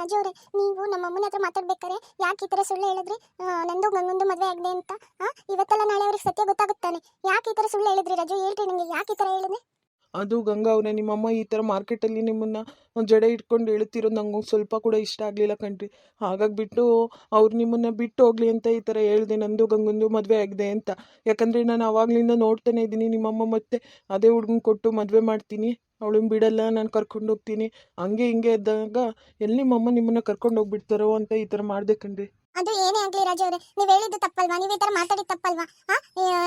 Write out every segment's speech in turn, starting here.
ರಾಜು ಅವರೇ, ನೀವು ನಮ್ಮ ಅಮ್ಮನ ಹತ್ರ ಮಾತಾಡ್ಬೇಕಾರೆ? ಯಾಕೆ ಈ ಥರ ಸುಳ್ಳು ಹೇಳಿದ್ರಿ? ನಂದು ಗಂಗೊಂದು ಮದುವೆ ಆಗದೆ ಅಂತ ಇವತ್ತೆಲ್ಲ ನಾಳೆ ಅವ್ರಿಗೆ ಸತ್ಯ ಗೊತ್ತಾಗುತ್ತಾನೆ. ಯಾಕೆ ಈ ಥರ ಸುಳ್ಳು ಹೇಳಿದ್ರಿ ರಾಜು? ಹೇಳ್ರಿ ನನಗೆ, ಯಾಕೆ ಈ ಥರ ಹೇಳಿದ್ರಿ? ಅದು ಗಂಗಾ ಅವರೇ ನಿಮ್ಮಮ್ಮ ಈ ಥರ ಮಾರ್ಕೆಟಲ್ಲಿ ನಿಮ್ಮನ್ನ ಜಡೆ ಇಟ್ಕೊಂಡು ಹೇಳ್ತಿರೋದು ನಂಗೆ ಸ್ವಲ್ಪ ಕೂಡ ಇಷ್ಟ ಆಗಲಿಲ್ಲ ಕಣ್ರಿ. ಹಾಗಾಗಿ ಬಿಟ್ಟು ಅವ್ರು ನಿಮ್ಮನ್ನ ಬಿಟ್ಟು ಹೋಗ್ಲಿ ಅಂತ ಈ ಥರ ಹೇಳಿದೆ, ನಂದು ಗಂಗೊಂದು ಮದುವೆ ಆಗಿದೆ ಅಂತ. ಯಾಕಂದರೆ ನಾನು ಆವಾಗಲಿಂದ ನೋಡ್ತಾನೆ ಇದ್ದೀನಿ ನಿಮ್ಮಮ್ಮ ಮತ್ತೆ ಅದೇ ಹುಡುಗನ ಕೊಟ್ಟು ಮದುವೆ ಮಾಡ್ತೀನಿ. ಅವಳನ್ನ ಬಿಡಲ್ಲ, ನಾನು ಕರ್ಕೊಂಡು ಹೋಗ್ತೀನಿ. ಹಂಗೆ ಹಿಂಗೆ ಇದ್ದಾಗ ಎಲ್ಲಿ ನಿಮ್ಮಮ್ಮ ನಿಮ್ಮನ್ನ ಕರ್ಕೊಂಡು ಹೋಗ್ಬಿಡ್ತಾರೋ ಅಂತ ಈ ಥರ ಮಾಡಿದೆ ಕಣ್ರಿ ಅದು ಏನೇ ಆಗಲಿ ರಾಜು ಅವರೇ, ನೀವು ಹೇಳಿದ್ದು ತಪ್ಪಲ್ವಾ? ನೀವು ಈ ಥರ ಮಾತಾಡಿದ ತಪ್ಪಲ್ವಾ?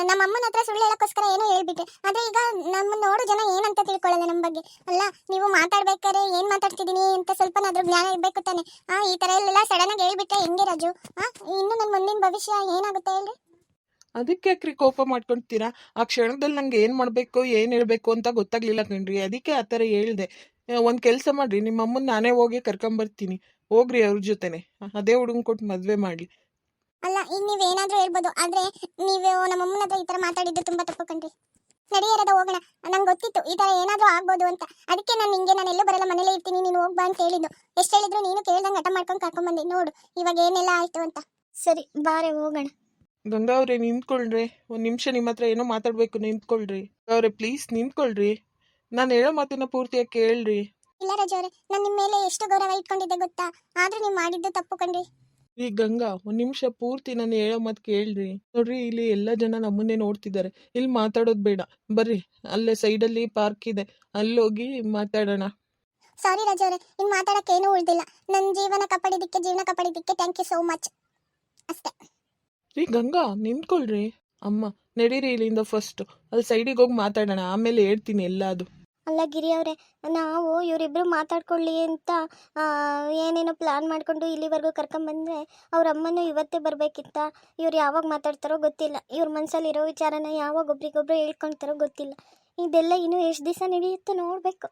ನಮ್ಮ ಅಮ್ಮನ ಹತ್ರ ಸುಳ್ಳು ಹೇಳೋಕ್ಕೋಸ್ಕರ ಏನೋ ಹೇಳ್ಬಿಟ್ಟೆ ಅದೇ ಈಗ ನಮ್ಮನ್ನ ನೋಡು ಜನ ಏನಂತ ತಿಳ್ಕೊಳ್ಳಲ್ಲ ನಮ್ಮ ಬಗ್ಗೆ. ಅಲ್ಲ, ನೀವು ಮಾತಾಡ್ಬೇಕಾದ್ರೆ ಏನು ಮಾತಾಡ್ತಿದ್ದೀನಿ ಅಂತ ಸ್ವಲ್ಪನಾದ್ರೂ ಜ್ಞಾನ ಇರಬೇಕು ತಾನೆ. ಆ, ಈ ಥರ ಎಲ್ಲ ಆಗಿ ಹೇಳ್ಬಿಟ್ರೆ ಹೆಂಗೆ ರಾಜು? ಇನ್ನು ನನ್ನ ಮುಂದಿನ ಭವಿಷ್ಯ ಏನಾಗುತ್ತೆ ಹೇಳ್ರಿ? ಅದಕ್ಕೆ ಯಾಕ್ರಿ ಕೋಪ ಮಾಡ್ಕೊಳ್ತೀರಾ ಆ ಕ್ಷಣದಲ್ಲಿ ನಂಗೆ ಏನು ಮಾಡಬೇಕು ಏನು ಹೇಳಬೇಕು ಅಂತ ಗೊತ್ತಾಗ್ಲಿಲ್ಲ ಕಣ್ರಿ. ಅದಕ್ಕೆ ಆ ಥರ ಹೇಳ್ದೆ. ಒಂದು ಕೆಲಸ ಮಾಡ್ರಿ. ನಿಮ್ಮ ಅಮ್ಮನ ನಾನೇ ಹೋಗಿ ಕರ್ಕೊಂಬರ್ತೀನಿ. ಹೋಗ್ರಿ ಅವ್ರ ಜೊತೆನೆ. ಅದೇ ಹುಡುಗನ್ ಕೊಟ್ಟು ಮದುವೆ ಮಾಡಿ ಅಲ್ಲ ಈಗ ಏನಾದರೂ ಹೇಳ್ಬೋದು. ಆದ್ರೆ ನೀವು ನಮ್ಮ ಅಮ್ಮನ ಹತ್ರ ಈ ತರ ಮಾತಾಡಿದ್ದು ತುಂಬಾ ತಪ್ಪು ಕಣ್ರಿ. ನಡೆಯರದ ಹೋಗೋಣ. ನಂಗೆ ಗೊತ್ತಿತ್ತು ಈ ತರ ಏನಾದ್ರೂ ಆಗ್ಬೋದು ಅಂತ. ಅದಕ್ಕೆ ನಾನು ನಿಂಗೆ ನಾನು ಎಲ್ಲೂ ಬರಲ್ಲ ಮನೇಲೇ ಇರ್ತೀನಿ. ನೀನು ಹೋಗ್ಬಾ ಅಂತ ಹೇಳಿದ್ದು. ಎಷ್ಟು ಹೇಳಿದ್ರು ನೀನು ಕೇಳ್ದಂಗೆ ಹಠ ಮಾಡ್ಕೊಂಡು ಕರ್ಕೊಂಬಂದೆ. ನೋಡು ಇವಾಗ ಏನೆಲ್ಲ ಆಯ್ತು ಅಂತ. ಸರಿ ಬಾರೆ ಹೋಗೋಣ. ಗಂಗಾ ಅವ್ರೆ ನಿಂತ್ಕೊಳ್ರಿ. ಒಂದು ನಿಮಿಷ ನಿಮ್ಮ ಹತ್ರ ಏನೋ ಮಾತಾಡಬೇಕು ನಿಂತ್ಕೊಳ್ರಿ. ಅವ್ರೆ ಪ್ಲೀಸ್ ನಿಂತ್ಕೊಳ್ರಿ. ನಾನು ಹೇಳೋ ಮಾತನ್ನ ಪೂರ್ತಿಯಾಗಿ ಕೇಳ್ರಿ. ಇಲ್ಲ ರಾಜು ಅವರೇ ನಾನು ನಿಮ್ಮ ಮೇಲೆ ಎಷ್ಟು ಗೌರವ ಇಟ್ಕೊಂಡಿದ್ದೆ ಗೊತ್ತಾ? ಆದ್ರೂ ನೀವು ಮಾಡಿದ್ದು ತಪ್ಪು ಕಣ್ರಿ. ಈ ಗಂಗಾ ಒಂದು ನಿಮಿಷ ಪೂರ್ತಿ ನಾನು ಹೇಳೋ ಮಾತು ಕೇಳ್ರಿ. ನೋಡ್ರಿ ಇಲ್ಲಿ ಎಲ್ಲ ಜನ ನಮ್ಮನ್ನೇ ನೋಡ್ತಿದ್ದಾರೆ. ಇಲ್ಲಿ ಮಾತಾಡೋದು ಬೇಡ. ಬರ್ರಿ ಅಲ್ಲೇ ಸೈಡಲ್ಲಿ ಪಾರ್ಕ್ ಇದೆ. ಅಲ್ಲೋಗಿ ಮಾತಾಡೋಣ. ಸಾರಿ ರಾಜು ಅವರೇ ಇನ್ನು ಮಾತಾಡಕ್ಕೆ ಏನೂ ಉಳ್ದಿಲ್ಲ. ನನ್ನ ಜೀವನ ಕಾಪಾಡಿದ್ದಕ್ಕೆ ಜೀವನ ಕಾಪಾಡಿದ್ದಕ್ಕೆ ಥ್ಯಾಂಕ್ ಯು ಸೋ ಮಚ್ ಅಷ್ಟೇ. ರೀ, ಗಂಗಾ, ನಿಂತ್ಕೊಳ್ರಿ. ಅಮ್ಮ, ನಡೀರಿ ಇಲ್ಲಿಂದ ಫಸ್ಟ್ ಅಲ್ಲಿ ಸೈಡಿಗೆ ಹೋಗಿ ಮಾತಾಡೋಣ, ಆಮೇಲೆ ಹೇಳ್ತೀನಿ ಎಲ್ಲ ಅದು ಅಲ್ಲ ಗಿರಿ ಅವರೇ, ನಾವು ಇವರಿಬ್ರು ಮಾತಾಡ್ಕೊಳ್ಳಿ ಅಂತ ಏನೇನೋ ಪ್ಲಾನ್ ಮಾಡ್ಕೊಂಡು ಇಲ್ಲಿವರೆಗೂ ಕರ್ಕೊಂಬಂದ್ರೆ ಅವ್ರ ಅಮ್ಮನೂ ಇವತ್ತೇ ಬರಬೇಕಿತ್ತ. ಇವ್ರು ಯಾವಾಗ ಮಾತಾಡ್ತಾರೋ ಗೊತ್ತಿಲ್ಲ. ಇವ್ರ ಮನಸ್ಸಲ್ಲಿರೋ ವಿಚಾರನ ಯಾವಾಗ ಒಬ್ರಿಗೊಬ್ರು ಹೇಳ್ಕೊಳ್ತಾರೋ ಗೊತ್ತಿಲ್ಲ. ಇದೆಲ್ಲ ಇನ್ನೂ ಎಷ್ಟು ದಿವಸ ನಡೆಯುತ್ತೋ ನೋಡಬೇಕು.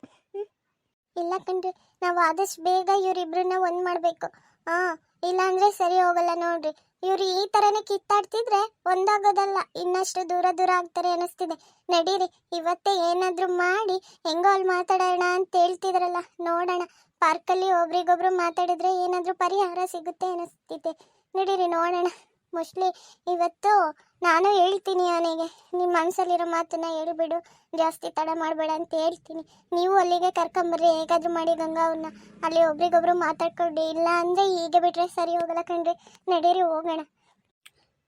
ಇಲ್ಲ ಕಣ್ರಿ, ನಾವು ಆದಷ್ಟು ಬೇಗ ಇವರಿಬ್ರನ್ನ ಒಂದು ಮಾಡಬೇಕು. ಹಾಂ ಇಲ್ಲಾಂದ್ರೆ ಸರಿ ಹೋಗಲ್ಲ ನೋಡ್ರಿ. ಇವ್ರು ಈ ತರನೇ ಕಿತ್ತಾಡ್ತಿದ್ರೆ ಒಂದಾಗೋದಲ್ಲ. ಇನ್ನಷ್ಟು ದೂರ ದೂರ ಆಗ್ತಾರೆ ಅನಿಸ್ತಿದೆ ನಡೀರಿ, ಇವತ್ತೇ ಏನಾದರೂ ಮಾಡಿ ಹೆಂಗೋ ಅಲ್ಲಿ ಮಾತಾಡೋಣ ಅಂತ ಹೇಳ್ತಿದ್ರಲ್ಲ. ನೋಡೋಣ. ಪಾರ್ಕಲ್ಲಿ ಒಬ್ರಿಗೊಬ್ರು ಮಾತಾಡಿದ್ರೆ ಏನಾದರೂ ಪರಿಹಾರ ಸಿಗುತ್ತೆ ಅನಿಸ್ತಿದೆ ನಡೀರಿ, ನೋಡೋಣ. ಮೋಸ್ಟ್ಲಿ ಇವತ್ತು ನಾನು ಹೇಳ್ತೀನಿ ಅವನಿಗೆ ನಿಮ್ಮ ಮನಸ್ಸಲ್ಲಿರೋ ಮಾತನ್ನ ಹೇಳಿಬಿಡು ಜಾಸ್ತಿ ತಡ ಮಾಡಬೇಡ ಅಂತ ಹೇಳ್ತೀನಿ. ನೀವು ಅಲ್ಲಿಗೆ ಕರ್ಕೊಂಬರ್ರಿ, ಹೇಗಾದ್ರೂ ಮಾಡಿ ಗಂಗಾ ಅವ್ರನ್ನ ಅಲ್ಲಿ ಒಬ್ರಿಗೊಬ್ರು ಮಾತಾಡ್ಕೊಡಿ ಇಲ್ಲ ಅಂದರೆ ಹೀಗೆ ಬಿಟ್ರೆ ಸರಿ ಹೋಗಲ್ಲ ಕಣ್ರಿ. ನಡೀರಿ, ಹೋಗೋಣ.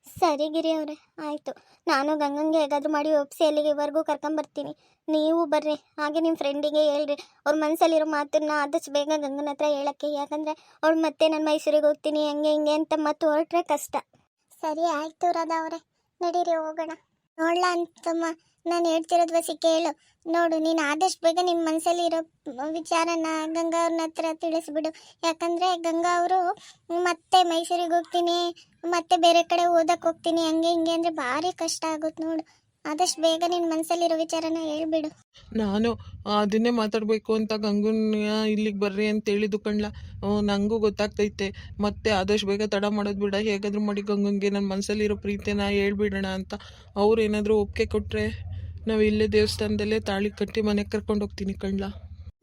ಸರಿ ಗಿರಿ ಅವರೇ, ಆಯಿತು. ನಾನು ಗಂಗಂಗೆ ಹೇಗಾದರೂ ಮಾಡಿ ಒಪ್ಸಿ ಅಲ್ಲಿಗೆವರೆಗೂ ಕರ್ಕೊಂಬರ್ತೀನಿ. ನೀವು ಬರ್ರಿ, ಹಾಗೆ ನಿಮ್ಮ ಫ್ರೆಂಡಿಗೆ ಹೇಳ್ರಿ. ಅವ್ರ ಮನಸ್ಸಲ್ಲಿರೋ ಮಾತನ್ನ ಆದಷ್ಟು ಬೇಗ ಗಂಗನ ಹತ್ರ ಹೇಳೋಕ್ಕೆ, ಯಾಕಂದರೆ ಅವ್ಳು ಮತ್ತೆ ನಾನು ಮೈಸೂರಿಗೆ ಹೋಗ್ತೀನಿ, ಹಂಗೆ ಹಿಂಗೆ ಅಂತ ಮತ್ತೆ ಹೊರಟ್ರೆ ಕಷ್ಟ. ಸರಿ, ಆಯಿತು ರಾಧಾ ಅವರೇ. ನಡೀರಿ, ಹೋಗೋಣ. ನೋಡ್ಲಾ ಅಂತಮ್ಮ, ನಾನು ಹೇಳ್ತಿರೋದು ಬಸಿ ಕೇಳು. ನೋಡು, ನೀನು ಆದಷ್ಟು ಬೇಗ ನಿಮ್ಮ ಮನಸ್ಸಲ್ಲಿ ಇರೋ ವಿಚಾರನ ಗಂಗಾ ಅವ್ರನ್ನ ಹತ್ರ ತಿಳಿಸ್ಬಿಡು. ಯಾಕಂದರೆ ಗಂಗಾ ಅವರು ಮತ್ತೆ ಮೈಸೂರಿಗೆ ಹೋಗ್ತೀನಿ, ಮತ್ತೆ ಬೇರೆ ಕಡೆ ಓದಕ್ಕೆ ಹೋಗ್ತೀನಿ, ಹಂಗೆ ಹಿಂಗೆ ಅಂದರೆ ಭಾರಿ ಕಷ್ಟ ಆಗುತ್ತೆ ನೋಡು. ಆದಷ್ಟು ಬೇಗ ನಿನ್ನ ಮನಸ್ಸಲ್ಲಿರೋ ವಿಚಾರನ ಹೇಳ್ಬಿಡು. ನಾನು ಅದನ್ನೇ ಮಾತಾಡಬೇಕು ಅಂತ ಗಂಗುನ ಇಲ್ಲಿಗೆ ಬರ್ರಿ ಅಂತ ಹೇಳಿದ್ದು ಕಣ್ಲ. ನನಗೂ ಗೊತ್ತಾಗ್ತೈತೆ. ಮತ್ತೆ ಆದಷ್ಟು ಬೇಗ ತಡ ಮಾಡೋದು ಬಿಡ. ಹೇಗಾದರೂ ಮಾಡಿ ಗಂಗಂಗೆ ನನ್ನ ಮನಸ್ಸಲ್ಲಿರೋ ಪ್ರೀತಿನ ಹೇಳ್ಬಿಡೋಣ ಅಂತ. ಅವ್ರು ಏನಾದರೂ ಒಪ್ಪಿಗೆ ಕೊಟ್ಟರೆ ನಾವು ಇಲ್ಲೇ ದೇವಸ್ಥಾನದಲ್ಲೇ ತಾಳಿ ಕಟ್ಟಿ ಮನೆಗೆ ಕರ್ಕೊಂಡು ಹೋಗ್ತೀನಿ ಕಣ್ಲ.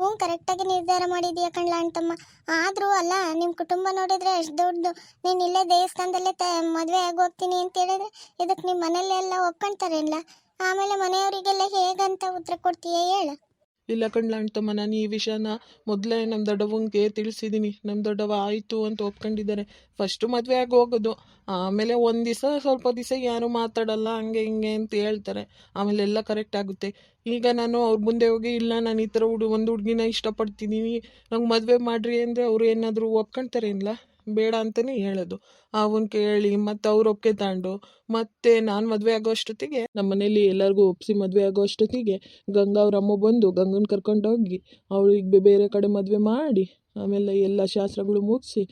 ಹ್ಞೂ ಕರೆಕ್ಟಾಗಿ ನಿರ್ಧಾರ ಮಾಡಿದೀಯ ಕಣ್ಲ ಅಂತಮ್ಮ. ಆದರೂ ಅಲ್ಲ ನಿಮ್ಮ ಕುಟುಂಬ ನೋಡಿದರೆ ಅಷ್ಟು ದೊಡ್ಡದು. ನೀನು ಇಲ್ಲೇ ದೇವಸ್ಥಾನದಲ್ಲೇ ತ, ಮದುವೆ ಆಗಿ ಹೋಗ್ತೀನಿ ಅಂತ ಹೇಳಿದ್ರೆ ಇದಕ್ಕೆ ನಿಮ್ಮ ಮನೇಲೆಲ್ಲ ಇಲ್ಲ ಆಮೇಲೆ ಮನೆಯವರಿಗೆಲ್ಲ ಹೇಗಂತ ಉತ್ತರ ಕೊಡ್ತೀಯ ಹೇಳು. ಇಲ್ಲ ಕಣ್ಲ ಅಣ್ತಮ್ಮ ನಾನು ಈ ವಿಷಯನ ಮೊದಲೇ ನಮ್ಮ ದೊಡ್ಡವಂಗೆ ತಿಳಿಸಿದ್ದೀನಿ ನಮ್ಮ ದೊಡ್ಡವ ಆಯಿತು ಅಂತ ಒಪ್ಕೊಂಡಿದ್ದಾರೆ. ಫಸ್ಟು ಮದುವೆ ಆಗಿ ಹೋಗೋದು. ಆಮೇಲೆ ಒಂದು ದಿವಸ ಸ್ವಲ್ಪ ದಿವಸ ಯಾರು ಮಾತಾಡಲ್ಲ, ಹಂಗೆ ಹಿಂಗೆ ಅಂತ ಹೇಳ್ತಾರೆ. ಆಮೇಲೆ ಎಲ್ಲ ಕರೆಕ್ಟ್ ಆಗುತ್ತೆ. ಈಗ ನಾನು ಅವ್ರ ಮುಂದೆ ಹೋಗಿ, ಇಲ್ಲ ನಾನು ಈ ಥರ ಹುಡು, ಒಂದು ಹುಡುಗಿನ ಇಷ್ಟಪಡ್ತಿದ್ದೀನಿ ನಂಗೆ ಮದುವೆ ಮಾಡಿರಿ ಅಂದರೆ ಅವ್ರು ಏನಾದರೂ ಒಪ್ಕೊಳ್ತಾರೆ ಇಲ್ಲ ಬೇಡ ಅಂತಲೇ ಹೇಳೋದು. ಅವನ್ ಕೇಳಿ ಮತ್ತೆ ಅವ್ರು ಒಪ್ಕೆ ತಗೊಂಡು ಮತ್ತೆ ನಾನು ಮದುವೆ ಆಗೋ ಅಷ್ಟೊತ್ತಿಗೆ ನಮ್ಮ ಮನೇಲಿ ಎಲ್ಲರಿಗೂ ಒಪ್ಸಿ ಮದುವೆ ಆಗೋ ಅಷ್ಟೊತ್ತಿಗೆ ಗಂಗಾ ಅವ್ರ ಅಮ್ಮ ಬಂದು ಗಂಗನ್ ಕರ್ಕೊಂಡೋಗಿ ಅವಳಿಗೆ ಬೇರೆ ಕಡೆ ಮದುವೆ ಮಾಡಿ ಆಮೇಲೆ ಎಲ್ಲ ಶಾಸ್ತ್ರಗಳು ಮುಗಿಸಿ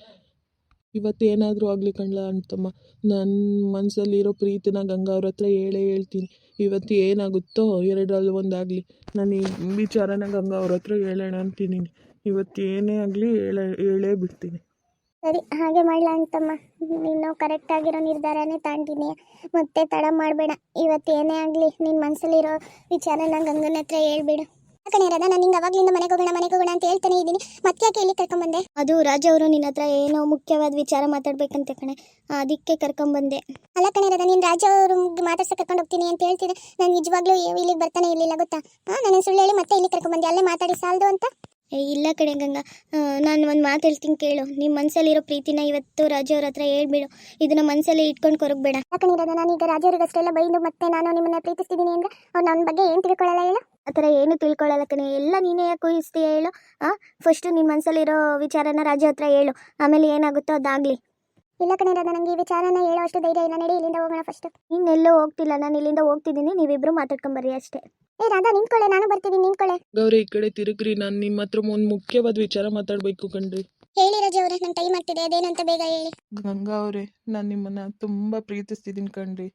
ಇವತ್ತು ಏನಾದರೂ ಆಗಲಿ ಕಣ್ಲ ಅಂತಮ್ಮ. ನನ್ನ ಮನಸ್ಸಲ್ಲಿರೋ ಪ್ರೀತಿನ ಗಂಗಾ ಅವ್ರ ಹತ್ರ ಹೇಳೇ ಹೇಳ್ತೀನಿ. ಇವತ್ತು ಏನಾಗುತ್ತೋ ಎರಡರಲ್ಲಿ ಒಂದಾಗಲಿ ನಾನು ಈ ವಿಚಾರನ ಗಂಗಾ ಅವ್ರ ಹತ್ರ ಹೇಳೋಣ ಅಂತೀನಿ ಇವತ್ತು ಏನೇ ಆಗಲಿ ಹೇಳ ಹೇಳೇ ಬಿಡ್ತೀನಿ. ಸರಿ ಹಾಗೆ ಮಾಡಲ ಅಂತಮ್ಮ. ನೀನು ಕರೆಕ್ಟ್ ಆಗಿರೋ ನಿರ್ಧಾರನೇ ತಾಂಡಿನಿ. ಮತ್ತೆ ತಡ ಮಾಡಬೇಡ. ಇವತ್ತು ಏನೇ ಆಗಲಿ ನಿನ್ನ ಮನಸ್ಸಲ್ಲಿರೋ ವಿಚಾರನ ಗಂಗನ ಹತ್ರ ಹೇಳ್ಬಿಡು. ಕಣೆ ಇರೋದ ನಾನು ಹಿಂಗೆ ಅವಾಗ್ಲಿಂದ ಮನೆಗೆ ಹೋಗೋಣ ಮನೆಗೆ ಹೋಗೋಣ ಅಂತ ಹೇಳ್ತಾನೆ ಇದ್ದೀನಿ. ಮತ್ತೆ ಯಾಕೆ ಇಲ್ಲಿ ಕರ್ಕೊಂಬಂದೆ? ಅದು ರಾಜ ಅವರು ನಿನ್ನ ಹತ್ರ ಏನೋ ಮುಖ್ಯವಾದ ವಿಚಾರ ಮಾತಾಡ್ಬೇಕಂತೆ ಕಣೆ. ಅದಕ್ಕೆ ಕರ್ಕೊಂಬಂದೆ. ಅಲ್ಲ ಕಣೆ ಇರೋದ ನೀನು ರಾಜ ಅವರು ಮಾತಾಡ್ಸ ಕರ್ಕೊಂಡು ಹೋಗ್ತೀನಿ ಅಂತ ಹೇಳ್ತಿದ್ದೆ ನಾನು ನಿಜವಾಗ್ಲೂ ಇಲ್ಲಿಗೆ ಬರ್ತಾನೆ ಇರಲಿಲ್ಲ ಗೊತ್ತಾ? ನಾನು ಸುಳ್ಳು ಹೇಳಿ ಮತ್ತೆ ಇಲ್ಲಿ ಕರ್ಕೊಂಬಂದೆ. ಅಲ್ಲೇ ಮಾತಾಡಿ ಸಾಲದು ಅಂತ. ಏ ಇಲ್ಲ ಕಡೆ ಗಂಗಾ. ನಾನು ಒಂದು ಮಾತು ಹೇಳ್ತೀನಿ ಕೇಳು. ನಿಮ್ಮ ಮನಸ್ಸಲ್ಲಿರೋ ಪ್ರೀತಿನ ಇವತ್ತು ರಾಜು ಅವ್ರ ಹತ್ರ ಹೇಳ್ಬಿಡು. ಇದನ್ನ ಮನಸ್ಸಲ್ಲಿ ಇಟ್ಕೊಂಡು ಕೊರಗಬೇಡ. ಯಾಕಂದ್ರೆ ನಾನು ಈಗ ರಾಜವ್ರಿಗಷ್ಟೆಲ್ಲ ಬೈದು ಮತ್ತೆ ನಾನು ನಿಮ್ಮನ್ನ ಪ್ರೀತಿಸ್ತಿದ್ದೀನಿ ಅಂದ್ರೆ ಅವ್ರು ನನ್ನ ಬಗ್ಗೆ ಏನು ತಿಳ್ಕೊಳ್ಳಲ್ಲ ಹೇಳು? ಆ ಥರ ಏನು ತಿಳ್ಕೊಳ್ಳಲ್ಲ ಕಣೆ. ಎಲ್ಲ ನೀನೇ ಯಾಕೆ ಹೇಳು? ಆ ಫಸ್ಟು ನಿನ್ನ ಮನಸ್ಸಲ್ಲಿರೋ ವಿಚಾರನ ರಾಜ ಹತ್ರ ಹೇಳು. ಆಮೇಲೆ ಏನಾಗುತ್ತೋ ಅದಾಗಲಿ. ಇಲ್ಲ ಕಣೆ ರಾಧ ನನಗೆ ಈ ವಿಚಾರನ ಹೇಳೋ ಅಷ್ಟು ಧೈರ್ಯ ಇಲ್ಲ. ನಡಿ ಇಲ್ಲಿಂದ ಹೋಗೋಣ ಫಸ್ಟ್ ಇನ್ನೆಲ್ಲೋ ಹೋಗ್ತಿಲ್ಲ ನಾನು ಇಲ್ಲಿಂದ ಹೋಗ್ತಿದ್ದೀನಿ ನೀವಿಬ್ರು ಮಾತಾಡ್ಕೊಂಬರ್ರಿ ಅಷ್ಟೇ. ಏ ರಾಧಾ ನಿಂತ್ಕೊಳ್ಳೆ ನಾನು ಬರ್ತೀನಿ ನಿಂತ್ಕೊಳ್ಳೆ. ಗೌರಿ ಈ ಕಡೆ ತಿರುಗ್ರಿ ನಾನು ನಿಮ್ಮ ಹತ್ರ ಒಂದು ಮುಖ್ಯವಾದ ವಿಚಾರ ಮಾತಾಡ್ಬೇಕು ಕಣ್ರಿ. ಹೇಳಿ ರಜೆ ಅವ್ರೆ ನನ್ನ ಟೈಮ್ ಆಗ್ತಿದೆ ಅದೇನಂತ ಬೇಗ ಹೇಳಿ. ಗಂಗಾ ಅವರೇ ನಾನು ನಿಮ್ಮನ್ನ ತುಂಬಾ ಪ್ರೀತಿಸ್ತಿದ್ದೀನಿ ಕಣ್ರಿ.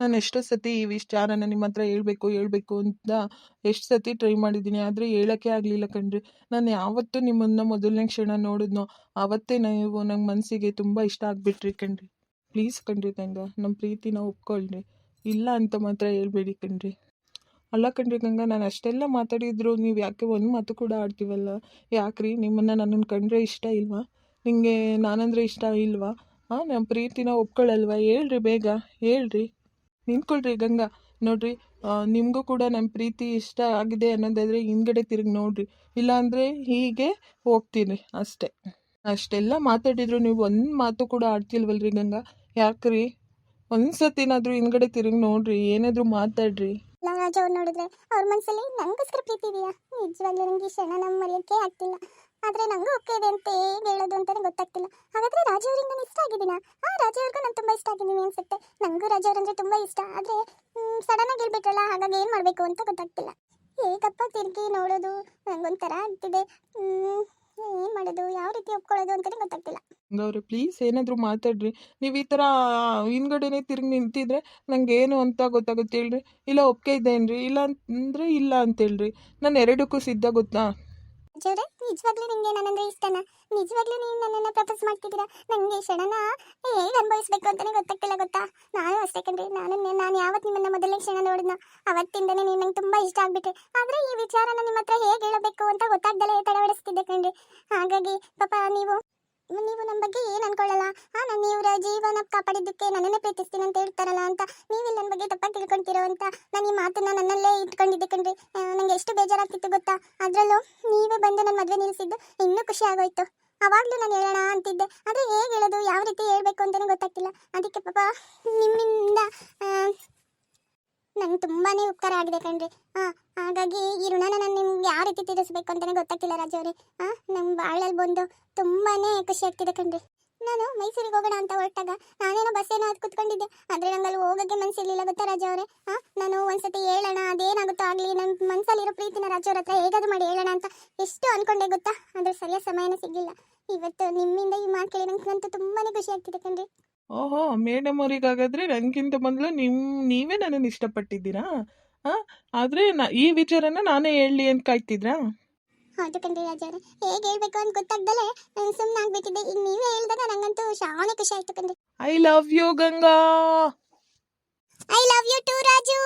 ನಾನು ಎಷ್ಟೋ ಸತಿ ಈ ವಿಚಾರನ ನಿಮ್ಮ ಹತ್ರ ಹೇಳ್ಬೇಕು ಹೇಳ್ಬೇಕು ಅಂತ ಎಷ್ಟು ಸತಿ ಟ್ರೈ ಮಾಡಿದ್ದೀನಿ, ಆದರೆ ಹೇಳೋಕ್ಕೆ ಆಗಲಿಲ್ಲ ಕಣ್ರಿ. ನಾನು ಯಾವತ್ತೂ ನಿಮ್ಮನ್ನ ಮೊದಲನೇ ಕ್ಷಣ ನೋಡಿದ್ನೋ ಆವತ್ತೇ ನೀವು ನಂಗೆ ಮನಸ್ಸಿಗೆ ತುಂಬ ಇಷ್ಟ ಆಗಿಬಿಟ್ರಿ ಕಣ್ರಿ. ಪ್ಲೀಸ್ ಕಣ್ರಿ ಗಂಗಾ ನಮ್ಮ ಪ್ರೀತಿನ ಒಪ್ಕೊಳ್ರಿ. ಇಲ್ಲ ಅಂತ ಮಾತ್ರ ಹೇಳ್ಬೇಡಿ ಕಣ್ರಿ. ಅಲ್ಲ ಕಣ್ರಿ ಗಂಗಾ, ನಾನು ಅಷ್ಟೆಲ್ಲ ಮಾತಾಡಿದ್ರು ನೀವು ಯಾಕೆ ಒಂದು ಮಾತು ಕೂಡ ಆಡ್ತೀವಲ್ಲ? ಯಾಕ್ರಿ? ನಿಮ್ಮನ್ನು ನನ್ನನ್ನು ಕಂಡ್ರೆ ಇಷ್ಟ ಇಲ್ವಾ? ನಿಮಗೆ ನಾನಂದ್ರೆ ಇಷ್ಟ ಇಲ್ವಾ? ಹಾಂ ನಮ್ಮ ಪ್ರೀತಿನ ಒಪ್ಕೊಳ್ಳಲ್ವಾ ಹೇಳ್ರಿ ಬೇಗ, ಹೇಳ್ರಿ. ನಿಂತ್ಕೊಳ್ರಿ ಗಂಗಾ. ನೋಡ್ರಿ ನಿಮಗೂ ಕೂಡ ನಮ್ಮ ಪ್ರೀತಿ ಇಷ್ಟ ಆಗಿದೆ ಅನ್ನೋದಾದರೆ ಹಿಂದ್ಗಡೆ ತಿರುಗಿ ನೋಡ್ರಿ. ಇಲ್ಲಾಂದರೆ ಹೀಗೆ ಹೋಗ್ತೀನಿ ಅಷ್ಟೇ. ಅಷ್ಟೆಲ್ಲ ಮಾತಾಡಿದ್ರು ನೀವು ಒಂದು ಮಾತು ಕೂಡ ಆಡ್ತಿಲ್ವಲ್ರಿ ಗಂಗಾ? ಯಾಕ್ರಿ? ಒಂದು ಸತಿನಾದರೂ ಹಿಂದ್ಗಡೆ ತಿರುಗಿ ನೋಡ್ರಿ, ಏನಾದರೂ ಮಾತಾಡ್ರಿ. ರಾಜ ಅವ್ರು ನೋಡಿದ್ರೆ ಅವ್ರ ಮನಸ್ಸಲ್ಲಿ ನಂಗೋಸ್ಕರ ಪ್ರೀತಿ ಇದೆಯಾ? ನಿಜವಾಗ್ಲೂ ನನಗೆ ಕ್ಷಣ ನಮ್ಮ ಆಗ್ತಿಲ್ಲ. ಆದರೆ ನಂಗೂ ಓಕೆ ಇದೆ ಅಂತ ಹೇಗೆ ಹೇಳೋದು ಅಂತಾನೆ ಗೊತ್ತಾಗ್ತಿಲ್ಲ. ಹಾಗಾದ್ರೆ ರಾಜ ಇಷ್ಟ ಆಗಿದ್ದೀನ? ಆ, ರಾಜ ನಾನು ತುಂಬ ಇಷ್ಟ ಆಗಿದ್ದೀನಿ ಅನ್ಸುತ್ತೆ. ನಂಗೂ ರಾಜ ಅವ್ರಂದ್ರೆ ತುಂಬ ಇಷ್ಟ. ಆದ್ರೆ ಸಡನ್ ಆಗಿ ಹೇಳ್ಬಿಟ್ರಲ್ಲ, ಹಾಗಾಗಿ ಏನು ಮಾಡಬೇಕು ಅಂತ ಗೊತ್ತಾಗ್ತಿಲ್ಲ. ಹೇಗಪ್ಪ ತಿರುಗಿ ನೋಡೋದು? ನಂಗೊಂಥರ ಆಗ್ತಿದೆ. ಏನು ಮಾಡೋದು? ಯಾವ ರೀತಿ ಒಪ್ಕೊಳ್ಳೋದು ಅಂತಾನೆ ಗೊತ್ತಾಗ್ತಿಲ್ಲ. ಗೌರಿ ಪ್ಲೀಸ್ ಏನಾದರೂ ಮಾತಾಡ್ರಿ. ನೀವು ಈ ಥರ ಹಿಂದ್ಗಡೆನೇ ತಿರುಗಿ ನಿಂತಿದ್ರೆ ನಂಗೆ ಏನು ಅಂತ ಗೊತ್ತಾಗುತ್ತೆ ಹೇಳ್ರಿ. ಇಲ್ಲ ಒಪ್ಕೆ ಇದ್ದೇನ್ರಿ ಇಲ್ಲ ಅಂದರೆ ಇಲ್ಲ ಅಂತ ಹೇಳ್ರಿ. ನಾನು ಎರಡಕ್ಕೂ ಸಿದ್ಧ ಗೊತ್ತಾ? ಜೋರೆ? ನಿಜವಾಗ್ಲೂ ನಿಂಗೆ ನನ್ನಂದ್ರೆ ಇಷ್ಟನಾ? ನಿಜವಾಗ್ಲೂ ನೀನು ನನ್ನನ್ನು ಪ್ರಪೋಸ್ ಮಾಡ್ತಿದ್ದೀರಾ? ನನಗೆ ಕ್ಷಣನ ಹೇಗೆ ಅನುಭವಿಸ್ಬೇಕು ಅಂತಾನೆ ಗೊತ್ತಾಗ್ತಿಲ್ಲ ಗೊತ್ತಾ? ನಾನು ಅಷ್ಟೇ ಕಣ್ರಿ, ನಾನು ನಾನು ಯಾವತ್ತು ನಿಮ್ಮನ್ನ ಮೊದಲನೇ ಕ್ಷಣ ನೋಡಿದ್ನ, ಅವತ್ತಿಂದನೇ ನೀನು ನಂಗೆ ತುಂಬ ಇಷ್ಟ ಆಗ್ಬಿಟ್ಟೆ ಆದ್ರೆ ಈ ವಿಚಾರನ ನಿಮ್ಮ ಹತ್ರ ಹೇಗೆ ಹೇಳಬೇಕು ಅಂತ ಗೊತ್ತಾಗ್ದಲೇ ತಡವಡಿಸ್ತಿದ್ದೆ ಕಣ್ರಿ. ಹಾಗಾಗಿ ಪಾಪ ನೀವು ನೀವು ನಮ್ಮ ಬಗ್ಗೆ ಏನು ಅನ್ಕೊಳ್ಳಲ್ಲ? ಹಾ ನಾನು ಇವರ ಜೀವನ ಕಾಪಾಡಿದ್ದಕ್ಕೆ ನನ್ನನ್ನೇ ಪ್ರೀತಿಸ್ತೀನಿ ಅಂತ ಹೇಳ್ತಾರಲ್ಲ ಅಂತ. ನೀವಿಲ್ಲಿ ನನ್ನ ಬಗ್ಗೆ ತಪ್ಪಾಗಿ ತಿಳ್ಕೊಂತೀರೋ ಅಂತ ನಾನು ಈ ಮಾತನ್ನ ನನ್ನಲ್ಲೇ ಇಟ್ಕೊಂಡಿದ್ದೆ ಕಣ್ರಿ. ನನಗೆ ಎಷ್ಟು ಬೇಜಾರಾಗ್ತಿತ್ತು ಗೊತ್ತಾ? ಅದರಲ್ಲೂ ನೀವೇ ಬಂದು ನನ್ನ ಮದುವೆ ನಿಲ್ಲಿಸಿದ್ದು ಇನ್ನೂ ಖುಷಿ ಆಗೋಯ್ತು. ಅವಾಗಲೂ ನಾನು ಹೇಳೋಣ ಅಂತಿದ್ದೆ. ಆದರೆ ಹೇಗೆ ಹೇಳೋದು, ಯಾವ ರೀತಿ ಹೇಳಬೇಕು ಅಂತಾನೆ ಗೊತ್ತಾಗ್ತಿಲ್ಲ. ಅದಕ್ಕೆ ಪಾಪ ನಿಮ್ಮಿಂದ ನಂಗೆ ತುಂಬಾ ಉಪಕಾರ ಆಗಿದೆ ಕಣ್ರಿ. ಹಾಂ ಹಾಗಾಗಿ ಈ ಋಣನ ನಾನು ನಿಮ್ಗೆ ಯಾವ ರೀತಿ ತೀರಿಸಬೇಕು ಅಂತಲೇ ಗೊತ್ತಾಗ್ತಿಲ್ಲ ರಾಜ ಅವರೇ ಆ ನಮ್ಮ ಬಾಳಲ್ಲಿ ಬಂದು ತುಂಬಾ ಖುಷಿ ಆಗ್ತಿದೆ ಕಣ್ರಿ. ನಾನು ಮೈಸೂರಿಗೆ ಹೋಗೋಣ ಅಂತ ಹೊರಟಾಗ ನಾನೇನೋ ಬಸ್ ಏನೋ ಅದು ಕುತ್ಕೊಂಡಿದ್ದೆ. ಆದರೆ ನಂಗೆ ಅಲ್ಲಿ ಹೋಗೋಕ್ಕೆ ಗೊತ್ತಾ ರಾಜ ಅವರೇ ಹಾಂ ನಾನು ಒಂದ್ಸತಿ ಹೇಳೋಣ, ಅದೇನಾಗುತ್ತೋ ಆಗಲಿ ನನ್ನ ಮನಸ್ಸಲ್ಲಿರೋ ಪ್ರೀತಿನ ರಾಜ ಅವ್ರ ಹತ್ರ ಹೇಗಾದ್ರೂ ಮಾಡಿ ಹೇಳೋಣ ಅಂತ ಎಷ್ಟು ಅನ್ಕೊಂಡೆ ಗೊತ್ತಾ? ಆದರೆ ಸರಿಯಾದ ಸಮಯನೇ ಸಿಗಲಿಲ್ಲ. ಇವತ್ತು ನಿಮ್ಮಿಂದ ಈ ಮಾತು ಕೇಳಿ ನಂಗಂತೂ ತುಂಬಾ ಖುಷಿ ಆಗ್ತಿದೆ ಕಣ್ರಿ. ಓಹೋ, ಮೇಡಮ್ ಅವ್ರಿಗಾಗಾದ್ರೆ ನನಗಿಂತ ಮೊದಲು ನಿಮ್ಮ ನೀವೇ ನನ್ನನ್ನು ಇಷ್ಟಪಟ್ಟಿದ್ದೀರಾ? ಹಾಂ ಆದರೆ ನಾ ಈ ವಿಚಾರನ ನಾನೇ ಹೇಳಲಿ ಅಂತ ಕಾಯ್ತಿದ್ರಾ? ಹೌದು ಕಣ್ರಿ ರಾಜಾರೆ ಹೇಗೆ ಹೇಳ್ಬೇಕು ಅಂತ ಗೊತ್ತಾಗ್ದಲೆ ಸುಮ್ಮನೆ ಆಗ್ಬಿಟ್ಟಿದ್ದೆ. ಈಗ ನೀವೇ ಹೇಳಿದಾಗ ನಂಗಂತೂ ಶಾವಣೆ ಖುಷಿ ಆಯ್ತು ಕಣ್ರಿ. I love you Ganga. I love you too Raju.